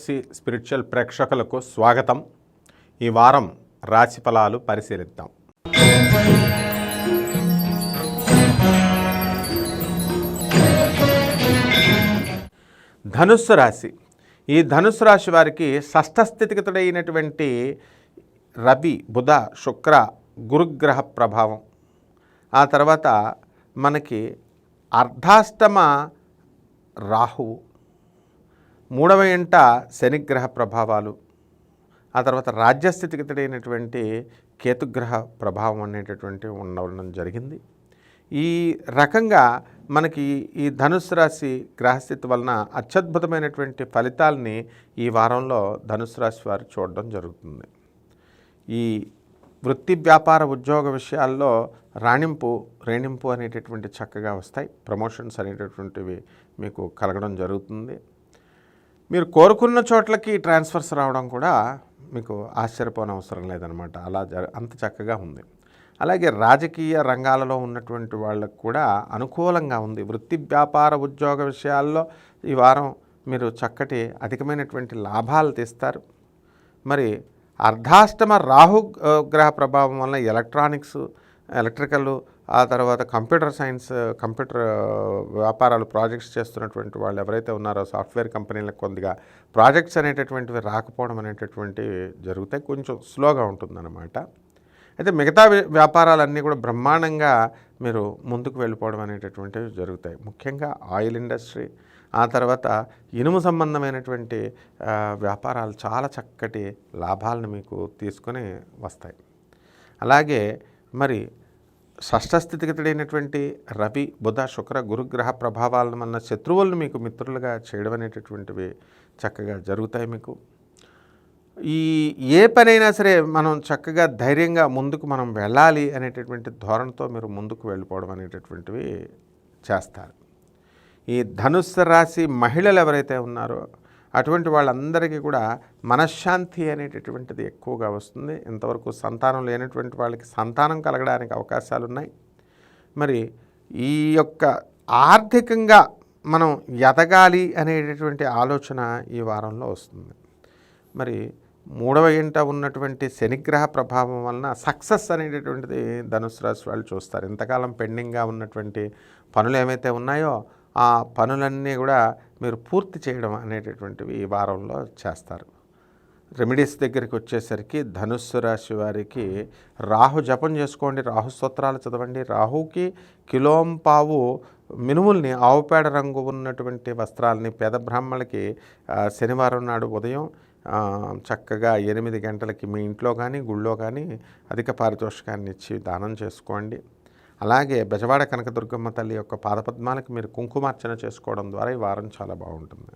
PFC spiritual ప్రేక్షకులకు స్వాగతం. ఈ వారం రాశి ఫలాలు పరిశీలిద్దాం. ధనుస్సు రాశి. ఈ ధనుస్సు రాశి వారికి షష్ఠస్థితిగతుడైనటువంటి రవి బుధ శుక్ర గురుగ్రహ ప్రభావం. ఆ తర్వాత మనకి అర్ధాష్టమ రాహువు మూడవ ఇంట శనిగ్రహ ప్రభావాలు. ఆ తర్వాత రాజ్యస్థితిగతుడైనటువంటి కేతుగ్రహ ప్రభావం అనేటటువంటివి ఉండడం జరిగింది. ఈ రకంగా మనకి ఈ ధనుసు రాశి గ్రహస్థితి వలన అత్యద్భుతమైనటువంటి ఫలితాలని ఈ వారంలో ధనుసు రాశి వారు చూడడం జరుగుతుంది. ఈ వృత్తి వ్యాపార ఉద్యోగ విషయాల్లో రాణింపు రేణింపు అనేటటువంటి చక్కగా వస్తాయి. ప్రమోషన్స్ అనేటటువంటివి మీకు కలగడం జరుగుతుంది. మీరు కోరుకున్న చోట్లకి ట్రాన్స్ఫర్స్ రావడం కూడా మీకు ఆశ్చర్యపోనవసరం లేదనమాట అలా జ అంత చక్కగా ఉంది. అలాగే రాజకీయ రంగాలలో ఉన్నటువంటి వాళ్ళకు కూడా అనుకూలంగా ఉంది. వృత్తి వ్యాపార ఉద్యోగ విషయాల్లో ఈ వారం మీరు చక్కటి అధికమైనటువంటి లాభాలు తీస్తారు. మరి అర్ధాష్టమ రాహు గ్రహ ప్రభావం వల్ల ఎలక్ట్రానిక్స్ ఎలక్ట్రికల్ ఆ తర్వాత కంప్యూటర్ సైన్స్ కంప్యూటర్ వ్యాపారాలు ప్రాజెక్ట్స్ చేస్తున్నటువంటి వాళ్ళు ఎవరైతే ఉన్నారో సాఫ్ట్వేర్ కంపెనీలకు కొద్దిగా ప్రాజెక్ట్స్ అనేటటువంటివి రాకపోవడం అనేటటువంటివి జరుగుతాయి కొంచెం స్లోగా ఉంటుందన్నమాట. అయితే మిగతా వ్యాపారాలన్నీ కూడా బ్రహ్మాండంగా మీరు ముందుకు వెళ్ళిపోవడం అనేటటువంటివి జరుగుతాయి. ముఖ్యంగా ఆయిల్ ఇండస్ట్రీ ఆ తర్వాత ఇనుము సంబంధమైనటువంటి వ్యాపారాలు చాలా చక్కటి లాభాలను మీకు తీసుకొని వస్తాయి. అలాగే మరి షష్ఠస్థితిగతుడైనటువంటి రవి బుధ శుక్ర గురుగ్రహ ప్రభావాలను మన శత్రువులను మీకు మిత్రులుగా చేయడం అనేటటువంటివి చక్కగా జరుగుతాయి మీకు. ఈ ఏ పనైనా సరే మనం చక్కగా ధైర్యంగా ముందుకు మనం వెళ్ళాలి అనేటటువంటి ధోరణితో మీరు ముందుకు వెళ్ళిపోవడం అనేటటువంటివి చేస్తారు. ఈ ధనుస్సు రాశి మహిళలు ఎవరైతే ఉన్నారో అటువంటి వాళ్ళందరికీ కూడా మనశ్శాంతి అనేటటువంటిది ఎక్కువగా వస్తుంది. ఇంతవరకు సంతానం లేనటువంటి వాళ్ళకి సంతానం కలగడానికి అవకాశాలు ఉన్నాయి మరి ఈ యొక్క ఆర్థికంగా మనం ఎదగాలి అనేటటువంటి ఆలోచన ఈ వారంలో వస్తుంది. మరి మూడవ ఇంట ఉన్నటువంటి శనిగ్రహ ప్రభావం వలన సక్సెస్ అనేటటువంటిది ధనుసు రాశి వాళ్ళు చూస్తారు. ఇంతకాలం పెండింగ్గా ఉన్నటువంటి పనులు ఏమైతే ఉన్నాయో ఆ పనులన్నీ కూడా మీరు పూర్తి చేయడం అనేటటువంటివి ఈ వారంలో చేస్తారు. రెమెడీస్ దగ్గరికి వచ్చేసరికి ధనుస్సు రాశి వారికి రాహు జపం చేసుకోండి రాహు స్తోత్రాలు చదవండి రాహుకి కిలోంపావు మినుముల్ని ఆవుపేడ రంగు ఉన్నటువంటి వస్త్రాలని పేద బ్రాహ్మణులకి శనివారం నాడు ఉదయం చక్కగా ఎనిమిది గంటలకి మీ ఇంట్లో కానీ గుళ్ళో కానీ అధిక పారితోషికాన్ని ఇచ్చి దానం చేసుకోండి. అలాగే బెజవాడ కనకదుర్గమ్మ తల్లి యొక్క పాదపద్మాలకు మీరు కుంకుమార్చన చేసుకోవడం ద్వారా ఈ వారం చాలా బాగుంటుంది.